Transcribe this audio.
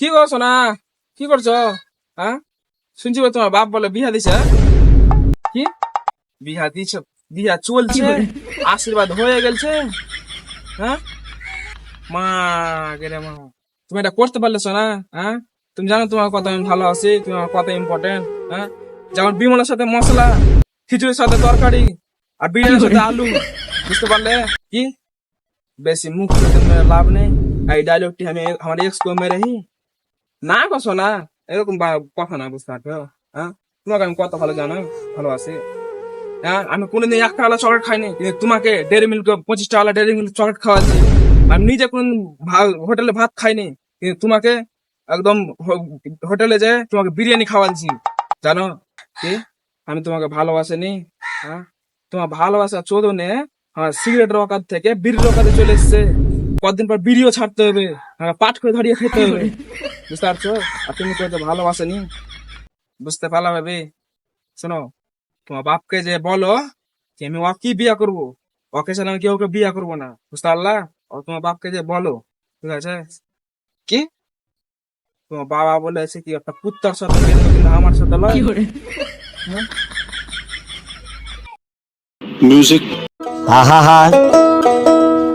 কি করছ না কি করছ? হ্যাঁ শুনছি তোমার বাপ বলে বিহা দিছে কি? বিহা দিছ বিহা চলছে আশীর্বাদ হয়ে গেছে হ্যাঁ মা গেলে মা। তুমি এটা করতে পারলেছো না হ্যাঁ তুমি জানো তোমার কত আমি ভালো আছি তোমার কত ইম্পর্টেন্ট হ্যাঁ যেমন বিমলের সাথে মশলা খিচুড়ির সাথে তরকারি আর বিরিয়ানির সাথে আলু বুঝতে পারলে? কি? বেশি মুখ লাভ নেই। এই ডায়লগটি আমি আমার এক্স को মেরে না কসো না। এরকম কথা না বুঝতে পারছ হ্যাঁ? তোমাকে আমি কত ভালো জানো ভালো আছি হ্যাঁ আমি কোনোদিন এক টাকা চকলেট খাইনি, কিন্তু তোমাকে ডেরি মিল্ক পঁচিশ টাকা ডেরি মিল্ক চকলেট খাওয়াচ্ছি। আমি নিজে কোন হোটেলে ভাত খাইনি, কিন্তু তোমাকে একদম হোটেলে যে তোমাকে বিরিয়ানি খাওয়াচ্ছি। জানো কি? আমি তোমাকে ভালোবাসিনি হ্যাঁ? তোমার ভালোবাসা চোদনে আমার সিগারেট রকাত থেকে বিড়ি রকাতে চলে এসছে। কতদিন পর বিড়িও ছাড়তে হবে। আমার পাট করে ধরিয়ে খেতে হবে। বুঝতে পারছ? আর তুমি তো ভালোবাসেনি বুঝতে পারলাম ভাবি শোনো তোমার বাপকে যে বলো যে আমি ওকে বিয়া করব? ওকে ছাড়া আমি কেউ ওকে বিয়া করব না। বুঝতে পারলা? ও তোমার বাপকে যে বলো ঠিক আছে? কি? তোমার বাবা বলেছে কি একটা কুত্তার সাথে কিন্তু আমার সাথে লয় হ্যাঁ? music. আহা